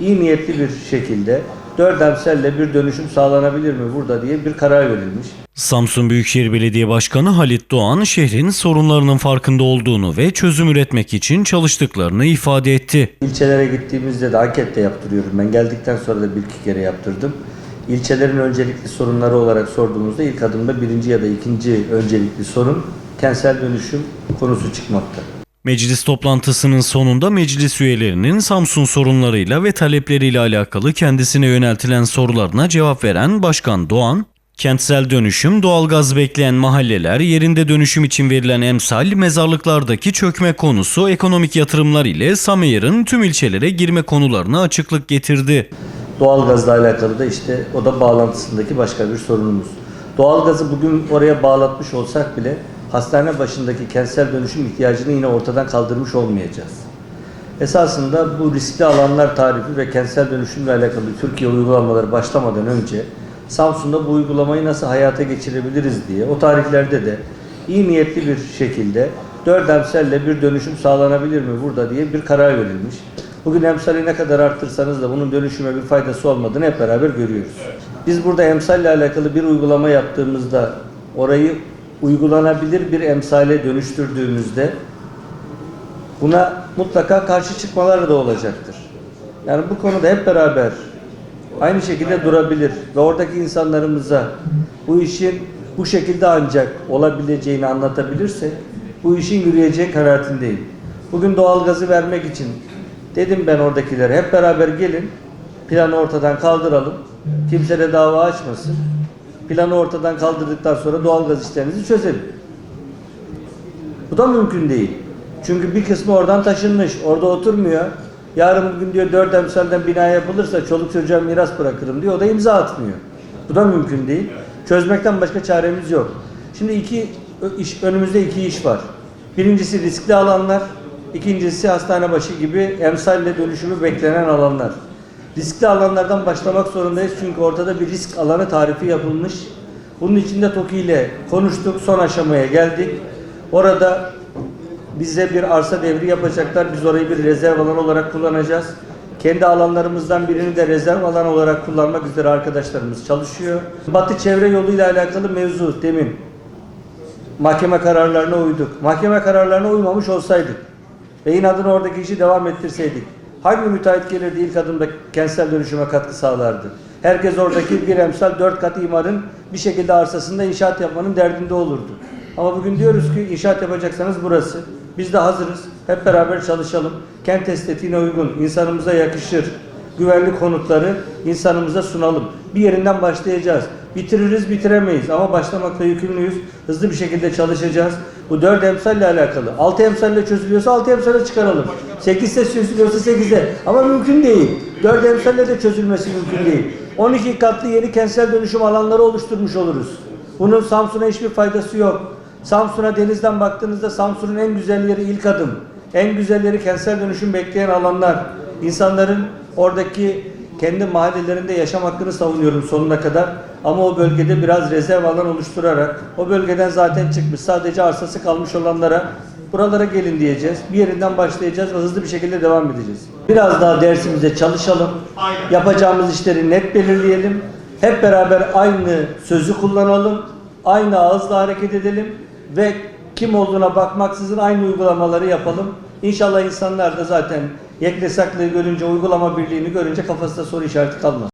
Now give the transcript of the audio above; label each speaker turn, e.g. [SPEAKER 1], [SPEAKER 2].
[SPEAKER 1] iyi niyetli bir şekilde dört emselle bir dönüşüm sağlanabilir mi burada diye bir karar verilmiş.
[SPEAKER 2] Samsun Büyükşehir Belediye Başkanı Halit Doğan şehrin sorunlarının farkında olduğunu ve çözüm üretmek için çalıştıklarını ifade etti.
[SPEAKER 1] İlçelere gittiğimizde de anket de yaptırıyorum. Ben geldikten sonra da bir iki kere yaptırdım. İlçelerin öncelikli sorunları olarak sorduğumuzda ilk adımda birinci ya da ikinci öncelikli sorun kentsel dönüşüm konusu çıkmakta.
[SPEAKER 2] Meclis toplantısının sonunda meclis üyelerinin Samsun sorunlarıyla ve talepleriyle alakalı kendisine yöneltilen sorularına cevap veren Başkan Doğan, kentsel dönüşüm, doğalgaz bekleyen mahalleler, yerinde dönüşüm için verilen emsal, mezarlıklardaki çökme konusu, ekonomik yatırımlar ile Sameyer'in tüm ilçelere girme konularına açıklık getirdi.
[SPEAKER 1] Doğalgazla alakalı da işte o da bağlantısındaki başka bir sorunumuz. Doğalgazı bugün oraya bağlatmış olsak bile hastane başındaki kentsel dönüşüm ihtiyacını yine ortadan kaldırmış olmayacağız. Esasında bu riskli alanlar tarifi ve kentsel dönüşümle alakalı Türkiye uygulamaları başlamadan önce Samsun'da bu uygulamayı nasıl hayata geçirebiliriz diye o tarihlerde de iyi niyetli bir şekilde dört emselle bir dönüşüm sağlanabilir mi burada diye bir karar verilmiş. Bugün emsali ne kadar arttırsanız da bunun dönüşüme bir faydası olmadığını hep beraber görüyoruz. Biz burada emsalle alakalı bir uygulama yaptığımızda orayı uygulanabilir bir emsale dönüştürdüğümüzde buna mutlaka karşı çıkmalar da olacaktır. Yani bu konuda hep beraber aynı şekilde durabilir ve oradaki insanlarımıza bu işin bu şekilde ancak olabileceğini anlatabilirsek bu işin yürüyeceği kanaatindeyim. Bugün doğalgazı vermek için dedim ben oradakilere hep beraber gelin planı ortadan kaldıralım. Kimse de dava açmasın. Planı ortadan kaldırdıktan sonra doğalgaz işlerinizi çözelim. Bu da mümkün değil. Çünkü bir kısmı oradan taşınmış, orada oturmuyor. Yarın bugün diyor dört emsalden bina yapılırsa çoluk çocuğa miras bırakırım diyor. O da imza atmıyor. Bu da mümkün değil. Çözmekten başka çaremiz yok. Şimdi iki iş, önümüzde iki iş var. Birincisi riskli alanlar, ikincisi hastane başı gibi emsalle dönüşümü beklenen alanlar. Riskli alanlardan başlamak zorundayız çünkü ortada bir risk alanı tarifi yapılmış. Bunun içinde TOKİ ile konuştuk, son aşamaya geldik. Orada bize bir arsa devri yapacaklar. Biz orayı bir rezerv alan olarak kullanacağız. Kendi alanlarımızdan birini de rezerv alan olarak kullanmak üzere arkadaşlarımız çalışıyor. Batı çevre yoluyla alakalı mevzu demin mahkeme kararlarına uyduk. Mahkeme kararlarına uymamış olsaydık ve inadına oradaki işi devam ettirseydik hangi müteahhit gelirdi ilk adımda kentsel dönüşüme katkı sağlardı? Herkes oradaki bir emsal dört kat imarın bir şekilde arsasında inşaat yapmanın derdinde olurdu. Ama bugün diyoruz ki inşaat yapacaksanız burası. Biz de hazırız. Hep beraber çalışalım. Kent estetiğine uygun, insanımıza yakışır. Güvenli konutları insanımıza sunalım. Bir yerinden başlayacağız. Bitiririz bitiremeyiz ama başlamakla yükümlüyüz. Hızlı bir şekilde çalışacağız. Bu dört emsalle alakalı. Altı emsalle çözülüyorsa altı emsalle çıkaralım. Sekizse çözülüyorsa sekizde. Ama mümkün değil. Dört emsalle de çözülmesi mümkün değil. 12 katlı yeni kentsel dönüşüm alanları oluşturmuş oluruz. Bunun Samsun'a hiçbir faydası yok. Samsun'a denizden baktığınızda Samsun'un en güzel yeri ilk adım. En güzel yeri kentsel dönüşüm bekleyen alanlar. İnsanların oradaki kendi mahallelerinde yaşam hakkını savunuyorum sonuna kadar. Ama o bölgede biraz rezerv alan oluşturarak o bölgeden zaten çıkmış sadece arsası kalmış olanlara buralara gelin diyeceğiz. Bir yerinden başlayacağız ve hızlı bir şekilde devam edeceğiz. Biraz daha dersimize çalışalım. Yapacağımız işleri net belirleyelim. Hep beraber aynı sözü kullanalım. Aynı ağızla hareket edelim ve kim olduğuna bakmaksızın aynı uygulamaları yapalım. İnşallah insanlar da zaten yeklesaklığı görünce, uygulama birliğini görünce kafasında soru işareti kalmaz.